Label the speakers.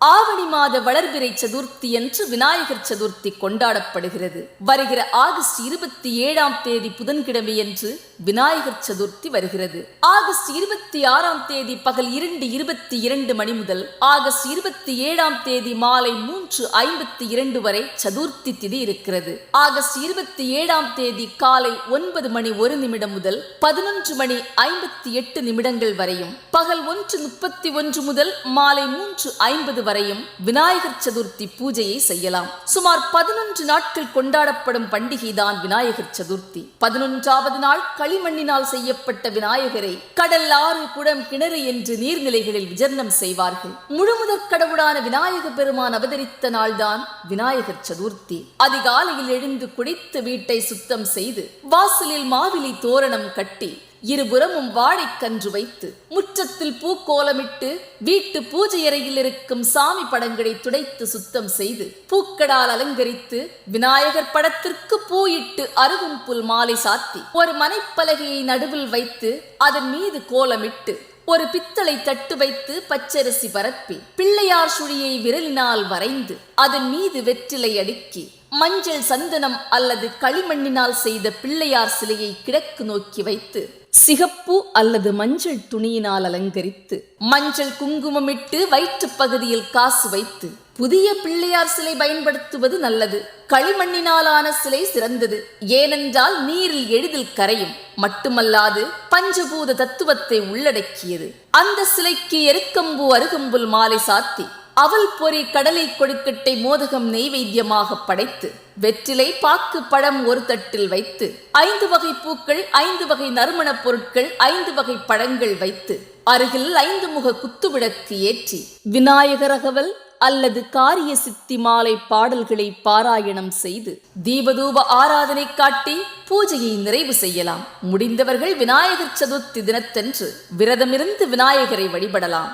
Speaker 1: ஆவணி மாத வளர்பிறை சதுர்த்தி என்று விநாயகர் சதுர்த்தி கொண்டாடப்படுகிறது. வருகிற ஆகஸ்ட் இருபத்தி ஏழாம் தேதி புதன்கிழமை என்று விநாயகர் சதுர்த்தி வருகிறது. ஆகஸ்ட் இருபத்தி ஆறாம் தேதி பகல் இரண்டு இருபத்தி இரண்டு மணி முதல் ஆகஸ்ட் இருபத்தி ஏழாம் தேதி மாலை மூன்று ஐம்பத்தி இரண்டு வரை சதுர்த்தி திதி இருக்கிறது. ஆகஸ்ட் இருபத்தி ஏழாம் தேதி காலை ஒன்பது மணி ஒரு நிமிடம் முதல் பதினொன்று மணி ஐம்பத்தி எட்டு நிமிடங்கள் வரையும் பகல் ஒன்று முப்பத்தி ஒன்று முதல் மாலை மூன்று ஐம்பது வரையும் விநாயகர் சதுர்த்தி பூஜையை செய்யலாம். சுமார் பதினொன்று நாட்கள் கொண்டாடப்படும் பண்டிகைதான் விநாயகர் சதுர்த்தி. பதினொன்றாவது நாள் களிமண்ணினால் செய்யப்பட்ட விநாயகரை கடல் ஆறு குடம் கிணறு என்று நீர்நிலைகளில் விஜர்ணம் செய்வார்கள். முழுமுதற் கடவுளான விநாயக பெருமான் அவதரித்த நாள்தான் விநாயகர் சதுர்த்தி. அதிகாலையில் எழுந்து குடித்து வீட்டை சுத்தம் செய்து வாசலில் மாவிலி தோரணம் கட்டி இருபுறமும் வாழைக்கன்று வைத்து முற்றத்தில் பூக்கோலமிட்டு வீட்டு பூஜை அறையில் இருக்கும் சாமி படங்களை துடைத்து சுத்தம் செய்து பூக்களால் அலங்கரித்து விநாயகர் படத்திற்கு பூயிட்டு அருகும் புல் மாலை சாத்தி ஒரு மனைப்பலகையை நடுவில் வைத்து அதன் மீது கோலமிட்டு ஒரு பித்தளை தட்டு வைத்து பச்சரிசி பரப்பி பிள்ளையார் சுழியை விரலினால் வரைந்து அதன் மீது வெற்றிலை அடுக்கி மஞ்சள் சந்தனம் அல்லது களிமண்ணினால் செய்த பிள்ளையார் சிலையை கிழக்கு நோக்கி வைத்து சிகப்பு அல்லது மஞ்சள் துணியினால் அலங்கரித்து மஞ்சள் குங்குமமிட்டு வயிற்றுப் பகுதியில் காசு வைத்து புதிய பிள்ளையார் சிலை பயன்படுத்துவது நல்லது. களிமண்ணினாலான சிலை சிறந்தது. ஏனென்றால் நீரில் எளிதில் கரையும். மட்டுமல்லாது பஞ்சபூத தத்துவத்தை உள்ளடக்கியது. அந்த சிலைக்கு எருக்கம்பூ அருகம்புல் மாலை சாத்தி அவல் பொறி கடலை கொழுக்கட்டை மோதகம் நெய்வேத்தியமாக படைத்து வெற்றிலை பாக்கு பழம் ஒரு தட்டில் வைத்து ஐந்து வகை பூக்கள் ஐந்து வகை நறுமணப் பொருட்கள் ஐந்து வகை பழங்கள் வைத்து அருகில் ஐந்து முக குத்துவிளக்கு ஏற்றி விநாயகரகவல் அல்லது காரிய சித்தி மாலை பாடல்களை பாராயணம் செய்து தீபதூப ஆராதனை காட்டி பூஜையை நிறைவு செய்யலாம். முடிந்தவர்கள் விநாயகர் சதுர்த்தி தினத்தன்று விரதமிருந்து விநாயகரை வழிபடலாம்.